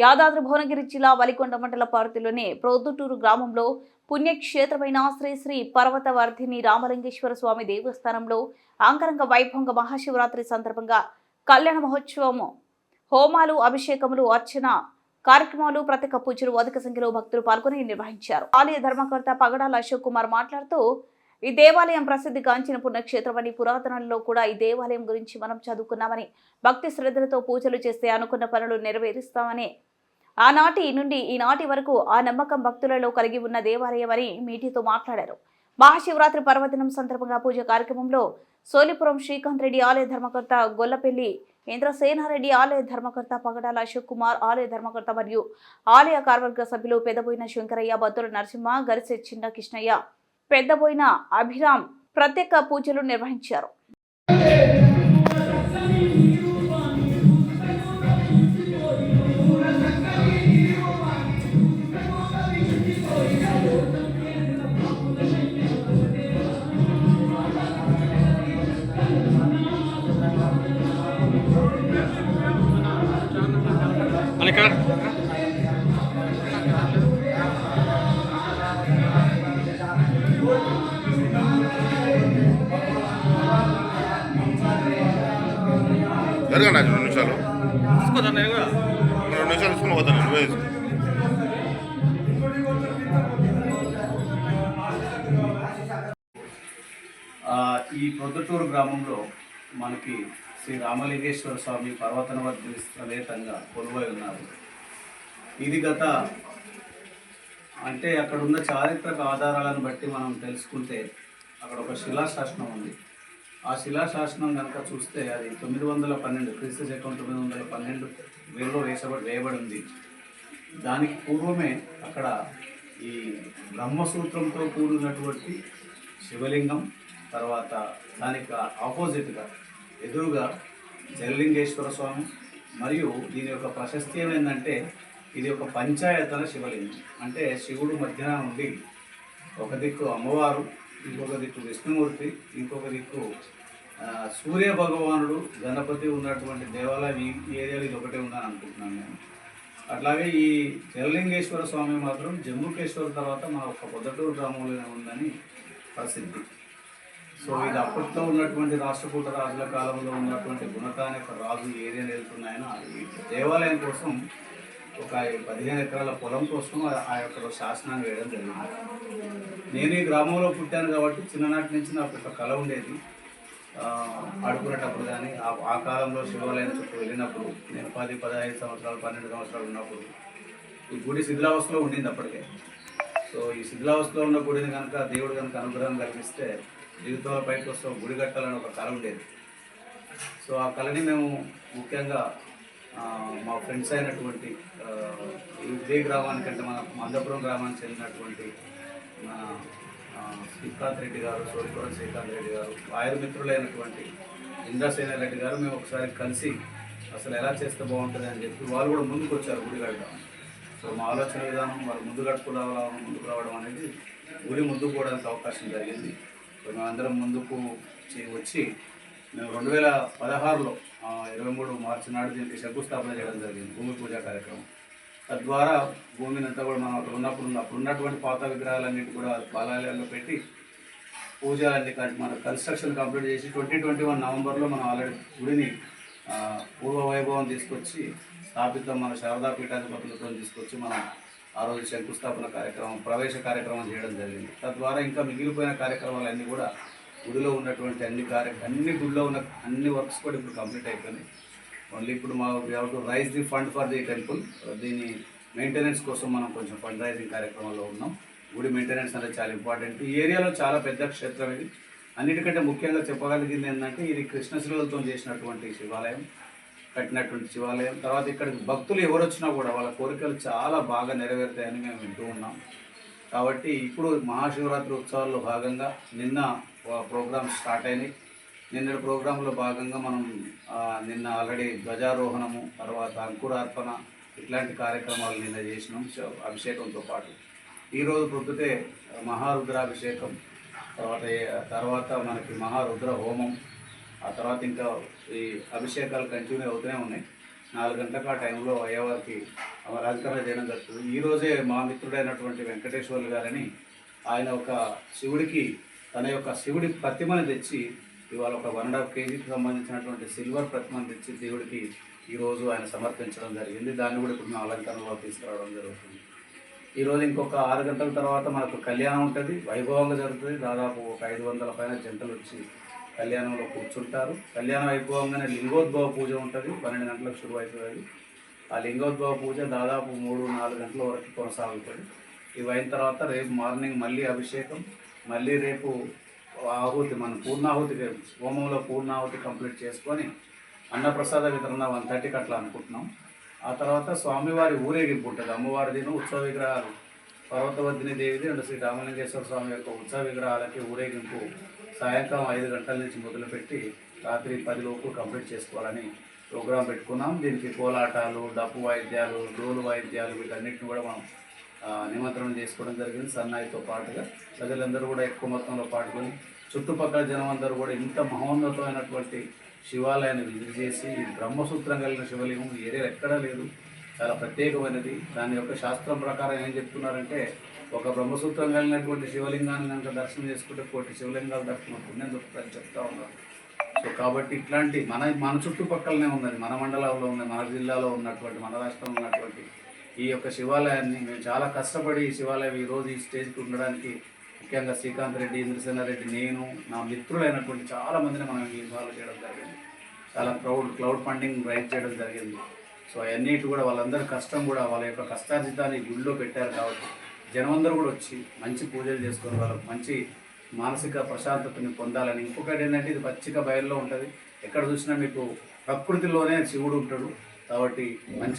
యాదాద్రి భువనగిరి జిల్లా వలికొండ మండల పార్తిలోని ప్రొద్దుటూరు గ్రామంలో పుణ్యక్షేత్రమైన శ్రీ శ్రీ పర్వతవర్ధిని రామలింగేశ్వర స్వామి దేవస్థానంలో అంగరంగ వైభవంగా మహాశివరాత్రి సందర్భంగా కళ్యాణ మహోత్సవము హోమాలు అభిషేకములు అర్చన కార్యక్రమాలు ప్రత్యేక పూజలు అధిక సంఖ్యలో భక్తులు పాల్గొని నిర్వహించారు. ఆలయ ధర్మకర్త పగడాల అశోక్ కుమార్ మాట్లాడుతూ ఈ దేవాలయం ప్రసిద్ధి గాంచిన పుణ్యక్షేత్రమని పురాతనంలో కూడా ఈ దేవాలయం గురించి మనం చదువుకున్నామని భక్తి శ్రద్ధలతో పూజలు చేస్తే అనుకున్న పనులు నెరవేరుస్తామని ఆనాటి నుండి ఈనాటి వరకు ఆ నమ్మకం భక్తులలో కలిగి ఉన్న దేవాలయమని మీటితో మాట్లాడారు. మహాశివరాత్రి పర్వదినం సందర్భంగా పూజ కార్యక్రమంలో సోలిపురం శ్రీకాంత్ రెడ్డి ఆలయ ధర్మకర్త గొల్లపెల్లి ఇంద్రసేనారెడ్డి ఆలయ ధర్మకర్త పగడాల అశోక్ కుమార్ ఆలయ ధర్మకర్త మరియు ఆలయ కార్వర్గ సభ్యులు పెద్దబోయిన శంకరయ్య బత్తుల నరసింహ గరిసె చిన్న కృష్ణయ్య పెద్దబోయిన అభిరామ్ ప్రత్యేక పూజలు నిర్వహించారు. జరగండి రెండు నిమిషాలు. తీసుకోదా నేను కూడా. రెండు నిమిషాలు తీసుకుని పోతాను నువ్వే ఈ ప్రొద్దుటూరు గ్రామంలో మనకి శ్రీ రామలింగేశ్వర స్వామి పర్వతనవర్తి సమేతంగా కొలువై ఉన్నారు. ఇది గత అంటే అక్కడ ఉన్న చారిత్రక ఆధారాలను బట్టి మనం తెలుసుకుంటే అక్కడ ఒక శిలాశాసనం ఉంది. ఆ శిలాశాసనం కనుక చూస్తే అది తొమ్మిది వందల పన్నెండు క్రీస్తు శకం తొమ్మిది వందల పన్నెండు వేలో వేసబడి వేయబడి ఉంది దానికి పూర్వమే అక్కడ ఈ బ్రహ్మసూత్రంతో కూడినటువంటి శివలింగం తర్వాత దానికి ఆపోజిట్గా ఎదురుగా జలలింగేశ్వర స్వామి మరియు దీని యొక్క ప్రశస్తి ఏమైందంటే ఇది ఒక పంచాయతన శివలింగం. అంటే శివుడు మధ్యన ఉండి ఒక దిక్కు అమ్మవారు ఇంకొక దిక్కు విష్ణుమూర్తి ఇంకొక దిక్కు సూర్య భగవానుడు గణపతి ఉన్నటువంటి దేవాలయం ఈ ఏరియాలో ఇది ఒకటే ఉందని అనుకుంటున్నాను నేను. అట్లాగే ఈ జలలింగేశ్వర స్వామి మాత్రం జమ్ముకేశ్వర తర్వాత మా ఒక పొద్దటూరు గ్రామంలోనే ఉందని ప్రసిద్ధి. సో ఇది అప్పట్లో ఉన్నటువంటి రాష్ట్రకూట రాజుల కాలంలో ఉన్నటువంటి గుణకాని ఒక రాజు ఈ ఏరియాని వెళ్తున్నాయన ఈ దేవాలయం కోసం ఒక పదిహేను ఎకరాల పొలం కోసం ఆ- యొక్క శాసనాన్ని వేయడం జరిగింది. నేను ఈ గ్రామంలో పుట్టాను కాబట్టి చిన్ననాటి నుంచి నాకు ఒక కళ ఉండేది. ఆడుకునేటప్పుడు కానీ ఆ ఆ కాలంలో శివాలయం చుట్టూ వెళ్ళినప్పుడు నేను పది పదహైదు సంవత్సరాలు పన్నెండు సంవత్సరాలు ఉన్నప్పుడు ఈ గుడి శిథిలావస్థలో ఉండింది అప్పటికే. సో ఈ శిథిలావస్థలో ఉన్న గుడిని కనుక దేవుడు కనుక అనుగ్రహం కలిగిస్తే జీవితంలో పైకి వస్తాం గుడి కట్టాలని ఒక కళ ఉండేది. సో ఆ కళని మేము ముఖ్యంగా మా ఫ్రెండ్స్ అయినటువంటి ఇదే గ్రామానికంటే మన మందపురం గ్రామానికి చెందినటువంటి మన శ్రీకాంత్ రెడ్డి గారు సోరిపురం శ్రీకాంత్ రెడ్డి గారు ఆయుధ మిత్రులైనటువంటి ఇంద్రసేన రెడ్డి గారు మేము ఒకసారి కలిసి అసలు ఎలా చేస్తే బాగుంటుంది అని చెప్పి వాళ్ళు కూడా ముందుకు వచ్చారు గుడి కట్టడం. సో మా ఆలోచన విధానం వాళ్ళు ముందు కట్టుకు రావడం ముందుకు రావడం అనేది గుడి ముందుకు పోవడానికి అవకాశం జరిగింది. మేమందరం ముందుకు వచ్చి మేము రెండు వేల పదహారులో ఇరవై మూడు మార్చి నాడు దీనికి శంకుస్థాపన చేయడం జరిగింది భూమి పూజ కార్యక్రమం. తద్వారా భూమిని అంతా కూడా మనం అక్కడ ఉన్నప్పుడు అప్పుడు ఉన్నటువంటి పాత విగ్రహాలన్నిటి కూడా బాలాలయాల్లో పెట్టి పూజలన్నీ కన్- మన కన్స్ట్రక్షన్ కంప్లీట్ చేసి ట్వంటీ ట్వంటీ వన్ నవంబర్లో మనం ఆల్రెడీ గుడిని పూర్వ వైభవం తీసుకొచ్చి స్థాపితం మన శారదా పీఠాధిపతులతో తీసుకొచ్చి మనం ఆ రోజు శంకుస్థాపన కార్యక్రమం ప్రవేశ కార్యక్రమం చేయడం జరిగింది. తద్వారా ఇంకా మిగిలిపోయిన కార్యక్రమాలన్నీ కూడా గుడిలో ఉన్నటువంటి అన్ని కార్య అన్ని గుడిలో ఉన్న అన్ని వర్క్స్ కూడా ఇప్పుడు కంప్లీట్ అయిపోయినాయి. ఓన్లీ ఇప్పుడు మా to raise the fund for the temple దీని మెయింటెనెన్స్ కోసం మనం కొంచెం ఫండ్ రైజింగ్ కార్యక్రమంలో ఉన్నాం. గుడి మెయింటెనెన్స్ అనేది చాలా ఇంపార్టెంట్ ఈ ఏరియాలో చాలా పెద్ద క్షేత్రం ఇది. అన్నిటికంటే ముఖ్యంగా చెప్పగలిగింది ఏంటంటే ఇది కృష్ణశిలతో చేసినటువంటి శివాలయం. కట్టినటువంటి శివాలయం. తర్వాత ఇక్కడికి భక్తులు ఎవరు వచ్చినా కూడా వాళ్ళ కోరికలు చాలా బాగా నెరవేరుతాయని మేము వింటూ ఉన్నాం. కాబట్టి ఇప్పుడు మహాశివరాత్రి ఉత్సవాల్లో భాగంగా నిన్న ప్రోగ్రామ్ స్టార్ట్ అయినాయి. నిన్నటి ప్రోగ్రాంలో భాగంగా మనం నిన్న ఆల్రెడీ ధ్వజారోహణము తర్వాత అంకురార్పణ ఇట్లాంటి కార్యక్రమాలు నిన్న చేసినాం అభిషేకంతో పాటు. ఈరోజు ప్రొద్దుటే మహారుద్రాభిషేకం తర్వాత తర్వాత మనకి మహారుద్ర హోమం ఆ తర్వాత ఇంకా ఈ అభిషేకాలు కంటిన్యూ అవుతూనే ఉన్నాయి. నాలుగు గంటలకు ఆ టైంలో అయ్యవారికి అలంకరణ చేయడం జరుగుతుంది. ఈరోజే మా మిత్రుడైనటువంటి వెంకటేశ్వర్లు గారని ఆయన ఒక శివుడికి తన యొక్క శివుడి ప్రతిమని తెచ్చి ఇవాళ ఒక వన్ అండ్ హాఫ్ కేజీకి సంబంధించినటువంటి సిల్వర్ ప్రతిమను తెచ్చి దేవుడికి ఈరోజు ఆయన సమర్పించడం జరిగింది. దాన్ని కూడా ఇప్పుడు మేము అలంకరణలో తీసుకురావడం జరుగుతుంది. ఈరోజు ఇంకొక ఆరు గంటల తర్వాత మనకు కళ్యాణం ఉంటుంది వైభవంగా జరుగుతుంది. దాదాపు ఒక ఐదు వందల పైన జంటలు వచ్చి కళ్యాణంలో కూర్చుంటారు. కళ్యాణం అయిపోగానే లింగోద్భవ పూజ ఉంటుంది. పన్నెండు గంటలకు శురు అవుతుంది ఆ లింగోద్భవ పూజ దాదాపు మూడు నాలుగు గంటల వరకు కొనసాగుతుంది. ఇవి అయిన తర్వాత రేపు మార్నింగ్ మళ్ళీ అభిషేకం మళ్ళీ రేపు ఆహుతి మన పూర్ణాహుతి హోమంలో పూర్ణాహుతి కంప్లీట్ చేసుకొని అన్నప్రసాద వితరణ వన్ థర్టీకి అట్లా అనుకుంటున్నాం. ఆ తర్వాత స్వామివారి ఊరేగింపు ఉంటుంది. అమ్మవారిది ఉత్సవ విగ్రహాలు. పర్వతవర్ధిని దేవిది అండ్ శ్రీ రామలింగేశ్వర స్వామి యొక్క ఉత్సవ విగ్రహాలకి ఊరేగింపు సాయంకాలం ఐదు గంటల నుంచి మొదలుపెట్టి రాత్రి పది లోపు కంప్లీట్ చేసుకోవాలని ప్రోగ్రాం పెట్టుకున్నాం. దీనికి కోలాటాలు డప్పు వాయిద్యాలు డోలు వాయిద్యాలు వీటన్నిటిని కూడా మనం నిమంత్రణం నిమజ్జనం చేసుకోవడం జరిగింది. సన్నాయితో పాటుగా ప్రజలందరూ కూడా ఎక్కువ మొత్తంలో పాల్గొని చుట్టుపక్కల జనం అందరూ కూడా ఇంత మహోన్నతమైనటువంటి శివాలయాన్ని విజిట్ చేసి బ్రహ్మసూత్రం కలిగిన శివలింగం ఏరియా ఎక్కడా లేదు. చాలా ప్రత్యేకమైనది. దాని యొక్క శాస్త్రం ప్రకారం ఏం చెప్తున్నారంటే ఒక బ్రహ్మసూత్రం కలిగినటువంటి శివలింగాన్ని కనుక దర్శనం చేసుకుంటే కోటి శివలింగాలు దర్శనం పుణ్యం దొరుకుతుందని చెప్తా ఉన్నారు. సో కాబట్టి ఇట్లాంటి మన మన చుట్టుపక్కలనే ఉన్నది మన మండలంలో ఉన్నది మన జిల్లాలో ఉన్నటువంటి మన రాష్ట్రంలో ఉన్నటువంటి ఈ యొక్క శివాలయాన్ని మేము చాలా కష్టపడి ఈ శివాలయం ఈ రోజు ఈ స్టేజ్కి ఉండడానికి ముఖ్యంగా శ్రీకాంత్ రెడ్డి ఇంద్రసేన రెడ్డి నేను నా మిత్రులైనటువంటి చాలా మందిని మనం ఇన్వాల్వ్ చేయడం జరిగింది. చాలా క్రౌడ్ క్లౌడ్ ఫండింగ్ రైజ్ చేయడం జరిగింది. సో అవన్నిటి కూడా వాళ్ళందరి కష్టం కూడా వాళ్ళ యొక్క కష్టార్జితాన్ని గుడిలో పెట్టారు కాబట్టి జనమందరూ కూడా వచ్చి మంచి పూజలు చేసుకొని వాళ్ళకి మంచి మానసిక ప్రశాంతతని పొందాలని. ఇంకొకటి ఏంటంటే ఇది పచ్చిక బయల్లో ఉంటుంది. ఎక్కడ చూసినా మీకు ప్రకృతిలోనే శివుడు ఉంటాడు. కాబట్టి మంచి